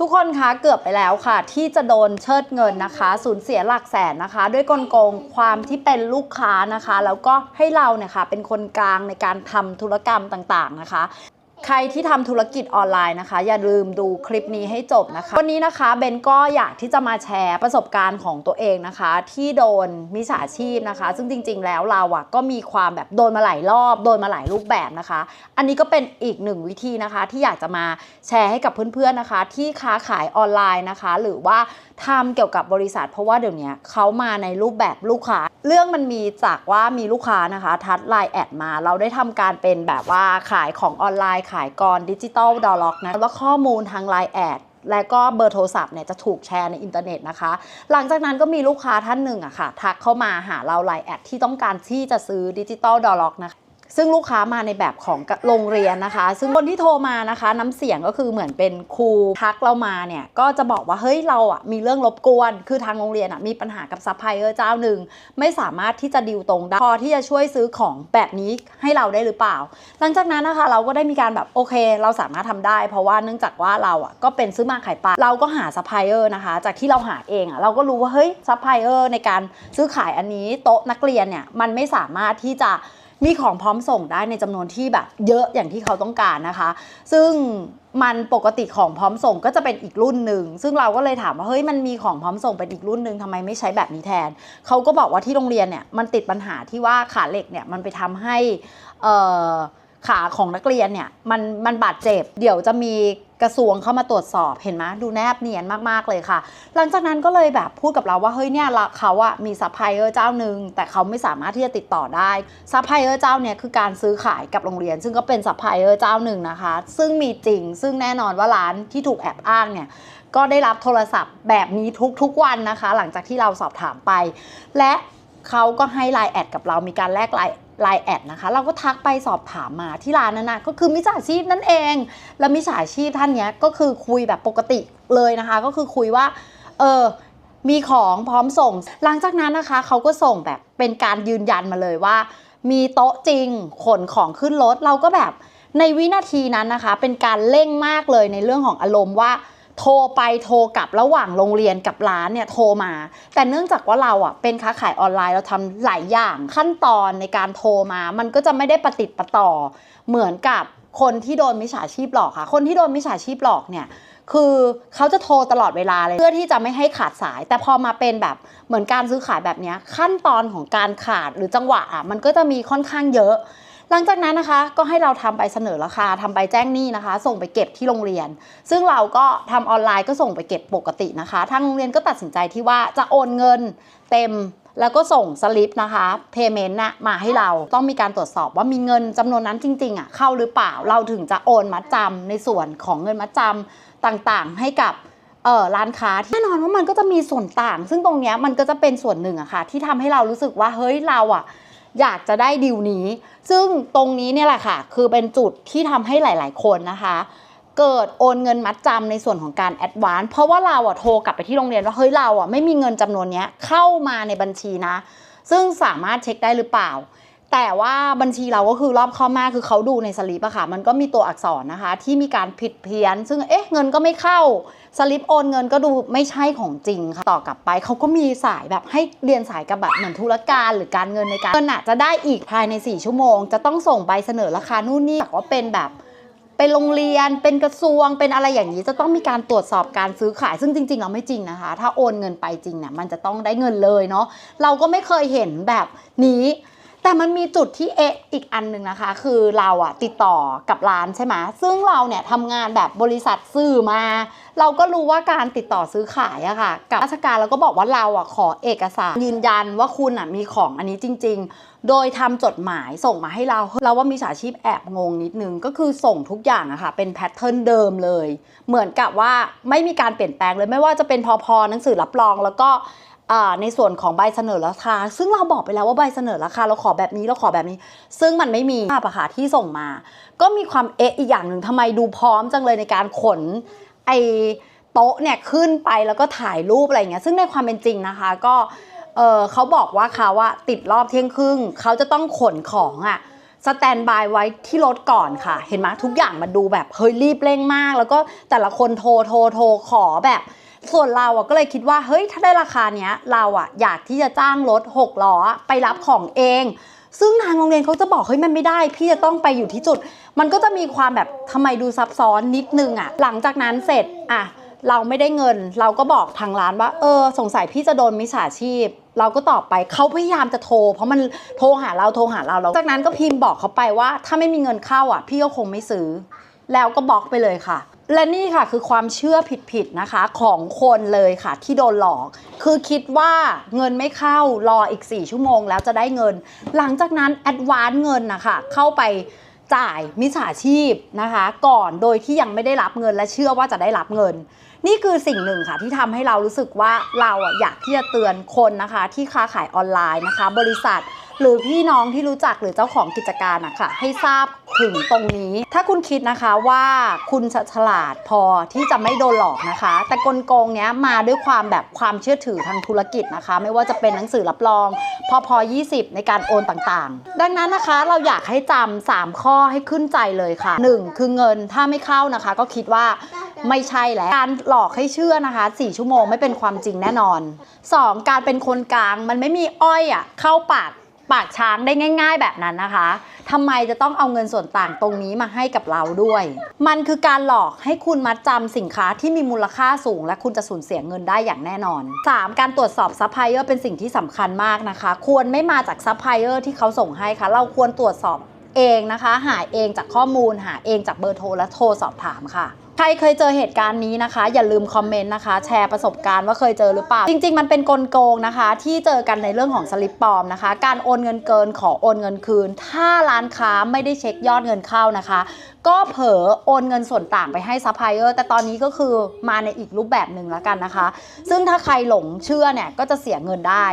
ทุกคนคะเกือบไปแล้วค่ะ ที่จะโดนเชิดเงินนะคะ สูญเสียหลักแสนนะคะ ด้วยกลโกงความที่เป็นลูกค้านะคะ แล้วก็ให้เราเนี่ยค่ะเป็นคนกลางในการทำธุรกรรมต่างๆนะคะ ใครที่ทำธุรกิจออนไลน์นะคะ อย่าลืมดูคลิปนี้ให้จบนะคะ วันนี้นะคะเบนก็อยากที่จะมาแชร์ประสบการณ์ของตัวเองนะคะ ที่โดนมิจฉาชีพนะคะ ซึ่งจริง ๆ แล้วเราอะก็มีความแบบโดนมาหลายรอบ โดนมาหลายรูปแบบนะคะ อันนี้ก็เป็นอีกหนึ่งวิธีนะคะ ที่อยากจะมาแชร์ให้กับเพื่อนๆนะคะ ที่ค้าขายออนไลน์นะคะ หรือว่าทำเกี่ยวกับบริษัท เพราะว่าเดี๋ยวนี้เขามาในรูปแบบลูกค้า เรื่องมันมีจากว่ามีลูกค้านะคะ ทัดไลน์แอดมา เราได้ทำการเป็นแบบว่าขายของออนไลน์ขายกรดิจิตอลดอลล็อกนะว่าข้อมูลทางไลน์แอดและก็เบอร์โทรศัพท์เนี่ยจะถูกแชร์ในอินเทอร์เน็ตนะคะ หลังจากนั้นก็มีลูกค้าท่านหนึ่งอะค่ะ ทักเข้ามาหาเราไลน์แอดที่ต้องการที่จะซื้อดิจิตอลดอลล็อกนะคะ ซึ่งลูกค้ามาในแบบของโรงเรียนนะคะ ซึ่งคนที่โทรมานะคะ น้ำเสียงก็คือเหมือนเป็นครูทักเรามาเนี่ย ก็จะบอกว่าเฮ้ยเราอะมีเรื่องรบกวน คือทางโรงเรียนอะมีปัญหากับซัพพลายเออร์เจ้าหนึ่งไม่สามารถที่จะดิวตรงได้พอที่จะช่วยซื้อของแบบนี้ให้เราได้หรือเปล่า หลังจากนั้นนะคะ เราก็ได้มีการแบบโอเค เราสามารถทำได้ เพราะว่าเนื่องจากว่าเราอะก็เป็นซื้อมาขายไปเราก็หาซัพพลายเออร์นะคะ จากที่เราหาเองอะเราก็รู้ว่าเฮ้ยซัพพลายเออร์ในการซื้อขายอันนี้โต๊ะนักเรียนเนี่ยมันไม่สามารถที่จะ มีของพร้อมส่งได้ในจำนวนที่แบบ เยอะอย่างที่เขาต้องการนะคะ ซึ่งมันปกติของพร้อมส่งก็จะเป็นอีกรุ่นหนึ่ง ซึ่งเราก็เลยถามว่าเฮ้ยมันมีของพร้อมส่งเป็นอีกรุ่นหนึ่งทำไมไม่ใช้แบบนี้แทน เขาก็บอกว่าที่โรงเรียนเนี่ยมันติดปัญหาที่ว่าขาเหล็กเนี่ยมันไปทำให้เอ่อ ขาของนักเรียนเนี่ยมันมันบาดเจ็บ เดี๋ยวจะมีกระทรวงเข้ามาตรวจสอบเห็นไหมดูแนบเนียนมากๆเลยค่ะ หลังจากนั้นก็เลยแบบพูดกับเราว่าเฮ้ยเนี่ยเขาอะมีซัพพลายเออร์เจ้าหนึ่งแต่เขาไม่สามารถที่จะติดต่อได้ซัพพลายเออร์เจ้าเนี่ยคือการซื้อขายกับโรงเรียน ซึ่งก็เป็นซัพพลายเออร์เจ้าหนึ่งนะคะ ซึ่งมีจริง ซึ่งแน่นอนว่าร้านที่ถูกแอบอ้างเนี่ยก็ได้รับโทรศัพท์แบบนี้ทุกๆวันนะคะ หลังจากที่เราสอบถามไป และเขาก็ให้ไลน์แอดกับเรามีการแลกไลน์ ลน์แอดนะคะ เราก็ทักไปสอบถามมาที่ร้านนั้นนะก็คือมิจฉาชีพนั่นเอง แล้วมิจฉาชีพท่านเนี้ยก็คือคุยแบบปกติเลยนะคะ ก็คือคุยว่า เออมีของพร้อมส่ง หลังจากนั้นนะคะเขาก็ส่งแบบเป็นการยืนยันมาเลยว่า มีโต๊ะจริงขนของขึ้นรถเราก็แบบในวินาทีนั้นนะคะ เป็นการเร่งมากเลยในเรื่องของอารมณ์ว่า โทรไปโทรกลับระหว่างโรงเรียนกับร้านเนี่ยโทรมา แต่เนื่องจากว่าเราอะเป็นค้าขายออนไลน์เราทำหลายอย่างขั้นตอนในการโทรมา มันก็จะไม่ได้ประติดประต่อ เหมือนกับคนที่โดนมิจฉาชีพหลอกค่ะ คนที่โดนมิจฉาชีพหลอกเนี่ยคือเขาจะโทรตลอดเวลาเลยเพื่อที่จะไม่ให้ขาดสาย แต่พอมาเป็นแบบเหมือนการซื้อขายแบบนี้ขั้นตอนของการขาดหรือจังหวะอะมันก็จะมีค่อนข้างเยอะ หลังจากนั้นนะคะก็ให้เราทำใบเสนอราคาทำใบแจ้งหนี้นะคะ ส่งไปเก็บที่โรงเรียน ซึ่งเราก็ทำออนไลน์ก็ส่งไปเก็บปกตินะคะ ทางโรงเรียนก็ตัดสินใจที่ว่าจะโอนเงินเต็มแล้วก็ส่งสลิปนะคะ payment นะมาให้เราต้องมีการตรวจสอบว่ามีเงินจำนวนนั้นจริงๆอะเข้าหรือเปล่าเราถึงจะโอนมัดจำในส่วนของเงินมัดจำต่างๆ ให้กับเออร้านค้าแน่นอนว่ามันก็จะมีส่วนต่าง ซึ่งตรงเนี้ยมันก็จะเป็นส่วนหนึ่งอะค่ะที่ทำให้เรารู้สึกว่าเฮ้ยเราอะ อยากจะได้ดีลนี้ ซึ่งตรงนี้เนี่ยแหละค่ะ คือเป็นจุดที่ทำให้หลาย ๆ คนนะคะ เกิดโอนเงินมัดจำในส่วนของการแอดวานเพราะว่าเราอะโทรกลับไปที่โรงเรียนว่าเฮ้ยเราอะไม่มีเงินจำนวนเนี้ยเข้ามาในบัญชีนะ ซึ่งสามารถเช็คได้หรือเปล่า แต่ว่าบัญชีเราก็คือรอบเข้ามากคือเขาดูในสลิปอะค่ะ มันก็มีตัวอักษรนะคะ ที่มีการผิดเพี้ยน ซึ่งเอ๊ะเงินก็ไม่เข้าสลิปโอนเงินก็ดูไม่ใช่ของจริงค่ะต่อกลับไปเขาก็มีสายแบบให้เรียนสายกับแบบเหมือนธุรการหรือการเงินในการเงินอะจะได้อีกภายใน 4 ชั่วโมง จะต้องส่งใบเสนอราคานู่นนี่แต่ว่าเป็นแบบเป็นโรงเรียนเป็นกระทรวงเป็นอะไรอย่างนี้จะต้องมีการตรวจสอบการซื้อขายซึ่งจริงๆเราไม่จริงนะคะ ถ้าโอนเงินไปจริงเนี่ยมันจะต้องได้เงินเลยเนาะเราก็ไม่เคยเห็นแบบนี้ แต่มันมีจุดที่เอะอีกอันหนึ่งนะคะ คือเราอะติดต่อกับร้านใช่ไหมซึ่งเราเนี่ยทำงานแบบบริษัทสื่อมา เราก็รู้ว่าการติดต่อซื้อขายอะค่ะ กับราชการเราก็บอกว่าเราอะขอเอกสารยืนยันว่าคุณอะมีของอันนี้จริง ๆ โดยทำจดหมายส่งมาให้เรา เราว่ามีสาชีพแอบงงนิดนึงก็คือส่งทุกอย่างอะค่ะเป็นแพทเทิร์นเดิมเลย เหมือนกับว่าไม่มีการเปลี่ยนแปลงเลยไม่ว่าจะเป็นพอพอหนังสือรับรองแล้วก็ ในส่วนของใบเสนอราคา ซึ่งเราบอกไปแล้วว่าใบเสนอราคา เราขอแบบนี้เราขอแบบนี้ ซึ่งมันไม่มีภาพอะค่ะที่ส่งมา ก็มีความเอ๊ะอีกอย่างหนึ่งทำไมดูพร้อมจังเลยในการขนไอโต๊ะเนี่ยขึ้นไปแล้วก็ถ่ายรูปอะไรเงี้ยซึ่งในความเป็นจริงนะคะ ก็เออเขาบอกว่าเขาว่าติดรอบเที่ยงครึ่งเขาจะต้องขนของอะสแตนบายไว้ที่รถก่อนค่ะ เห็นไหมทุกอย่างมันดูแบบเฮ้ยรีบเร่งมาก แล้วก็แต่ละคนโทรโทรโทรขอแบบ ส่วนเราอะก็เลยคิดว่าเฮ้ยถ้าได้ราคาเนี้ยเราอะอยากที่จะจ้างรถหกล้อไปรับของเอง ซึ่งทางโรงเรียนเขาจะบอกเฮ้ยมันไม่ได้ พี่จะต้องไปอยู่ที่จุด มันก็จะมีความแบบทำไมดูซับซ้อนนิดนึงอะหลังจากนั้นเสร็จอะเราไม่ได้เงิน เราก็บอกทางร้านว่า เออ สงสัยพี่จะโดนมิจฉาชีพ เราก็ตอบไปเขาพยายามจะโทร เพราะมันโทรหาเราโทรหาเราแล้วจากนั้นก็พิมพ์บอกเขาไปว่า ถ้าไม่มีเงินเข้าอะ พี่ก็คงไม่ซื้อ แล้วก็บล็อกไปเลยค่ะ และนี่ค่ะคือความเชื่อผิดๆนะคะของคนเลยค่ะที่โดนหลอก คือคิดว่าเงินไม่เข้ารออีก 4 ชั่วโมงแล้วจะได้เงิน หลังจากนั้นแอดวานเงินนะคะเข้าไปจ่ายมิจฉาชีพนะคะ ก่อนโดยที่ยังไม่ได้รับเงินและเชื่อว่าจะได้รับเงิน นี่คือสิ่งหนึ่งค่ะที่ทำให้เรารู้สึกว่าเราอยากที่จะเตือนคนนะคะ ที่ค้าขายออนไลน์นะคะ บริษัท หรือพี่น้องที่รู้จักหรือเจ้าของกิจการอะค่ะ ให้ทราบถึงตรงนี้ ถ้าคุณคิดนะคะว่าคุณฉลาดพอที่จะไม่โดนหลอกนะคะ แต่กลโกงเนี้ยมาด้วยความแบบความเชื่อถือทางธุรกิจนะคะ ไม่ว่าจะเป็นหนังสือรับรองพอพอ20 ในการโอนต่างๆ ดังนั้นนะคะเราอยากให้จำ3ข้อให้ขึ้นใจเลยค่ะ 1. คือเงินถ้าไม่เข้านะคะ ก็คิดว่าไม่ใช่แล้วการหลอกให้เชื่อนะคะ 4 ชั่วโมงไม่เป็นความจริงแน่นอน 2. การเป็นคนกลางมันไม่มีอ้อยอะเข้าปาก ปากช้างได้ง่าย ๆ แบบนั้นนะคะทำไมจะต้องเอาเงินส่วนต่างตรงนี้มาให้กับเราด้วย มันคือการหลอกให้คุณมัดจำสินค้าที่มีมูลค่าสูง และคุณจะสูญเสียเงินได้อย่างแน่นอน 3. การตรวจสอบซัพพลายเออร์เป็นสิ่งที่สำคัญมากนะคะ ควรไม่มาจากซัพพลายเออร์ที่เขาส่งให้ค่ะ เราควรตรวจสอบเองนะคะ หาเองจากข้อมูล หาเองจากเบอร์โทรและโทรสอบถามค่ะ ใครเคยเจอเหตุการณ์นี้นะคะ อย่าลืมคอมเมนต์นะคะ แชร์ประสบการณ์ว่าเคยเจอหรือเปล่า จริง ๆ มันเป็นกลโกงนะคะ ที่เจอกันในเรื่องของสลิปปลอมนะคะ การโอนเงินเกินขอโอนเงินคืน ถ้าร้านค้าไม่ได้เช็คยอดเงินเข้านะคะ ก็เผลอโอนเงินส่วนต่างไปให้ซัพพลายเออร์แต่ตอนนี้ก็คือมาในอีกรูปแบบหนึ่งแล้วกันนะคะ ซึ่งถ้าใครหลงเชื่อเนี่ยก็จะเสียเงินได้